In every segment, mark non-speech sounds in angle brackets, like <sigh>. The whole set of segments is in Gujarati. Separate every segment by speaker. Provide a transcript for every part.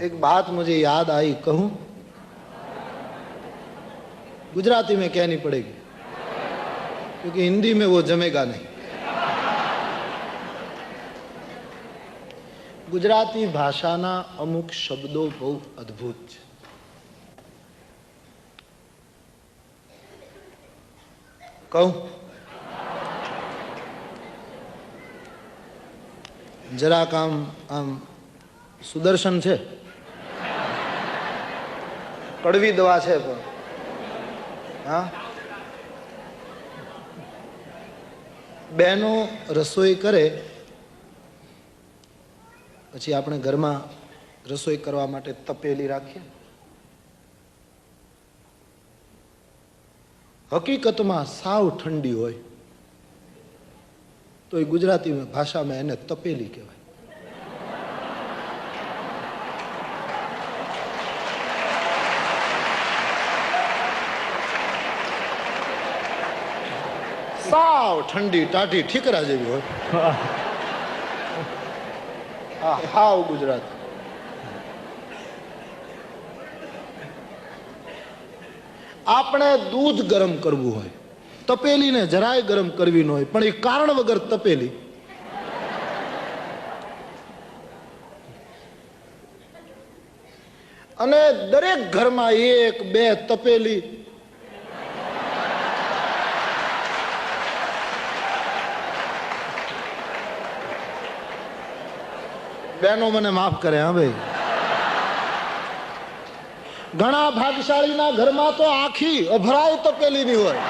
Speaker 1: एक बात मुझे याद आई कहूं गुजराती में कहनी पड़ेगी क्योंकि हिंदी में वो जमेगा नहीं ગુજરાતી ભાષાના અમુક શબ્દો બહુ અદ્ભુત છે કહું જરાક આમ આમ સુદર્શન છે કડવી દવા છે પણ. હા? બહેનો રસોઈ કરે, પછી આપણે ઘરમાં રસોઈ કરવા માટે તપેલી રાખીએ. હકીકતમાં સાવ ઠંડી હોય, તો એ ગુજરાતી ભાષામાં એને તપેલી કહેવાય. સાવ ઠંડી ટાઢી ઠીકરા જેવી હોય. હા હાવ ગુજરાત. આપણે દૂધ ગરમ કરવું હોય, તપેલીને જરાય ગરમ કરવી ન હોય, પણ એ કારણ વગર તપેલી. અને દરેક ઘરમાં એક બે તપેલી બહેનો મને માફ કરે, હા ભાઈ. ઘણા ભાગશાળીના ઘરમાં તો આખી અભરાય તપેલીની હોય.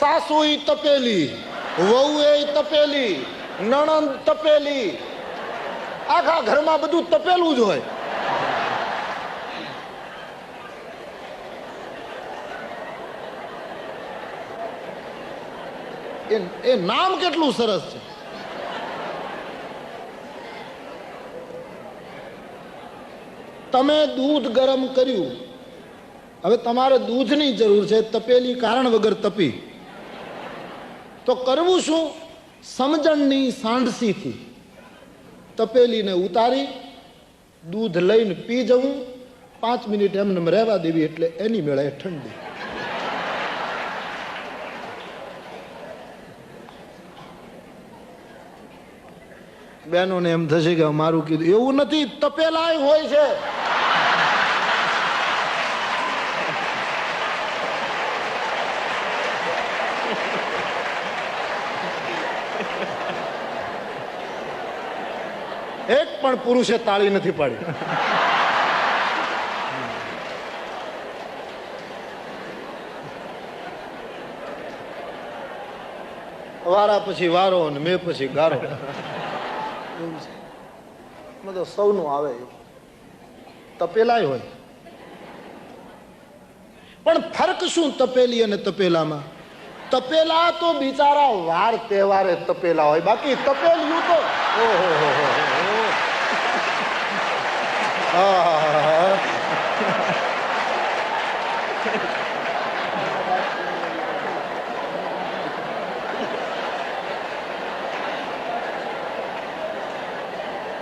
Speaker 1: સાસુ તપેલી વહુ એ તપેલી, નણંદ તપેલી. આખા ઘરમાં બધું તપેલું જ હોય. એ નામ કેટલું સરસ છે? તમે દૂધ ગરમ કર્યું. હવે તમારે દૂધની જરૂર છે, તપેલી કારણ વગર તપી. તો કરવું શું? સમજણની સાંડસીથી તપેલીને ઉતારી, દૂધ લઈને પી જવું. પાંચ મિનિટ એમને રહેવા દેવી એટલે એની મેળાએ ઠંડી. બહેનોને એમ થશે કે મારું કીધું, એવું નથી, તપેલાય હોય છે. એક પણ પુરુષે તાળી નથી પાડી. વારા પછી વારો અને મેં પછી ગારો. બધો સૌનું આવે. તપેલાય હોય. પણ ફરક શું તપેલી અને તપેલામાં? તપેલા તો બિચારા વાર તહેવારે તપેલા હોય. બાકી તપેલિયું તો ઓહો હો હો. આહાહાહા. <laughs>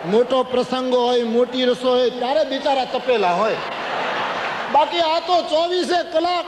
Speaker 1: મોટો પ્રસંગ હોય, મોટી રસો હોય, ત્યારે બિચારા તપેલા હોય બાકી આ તો ચોવીસે કલાક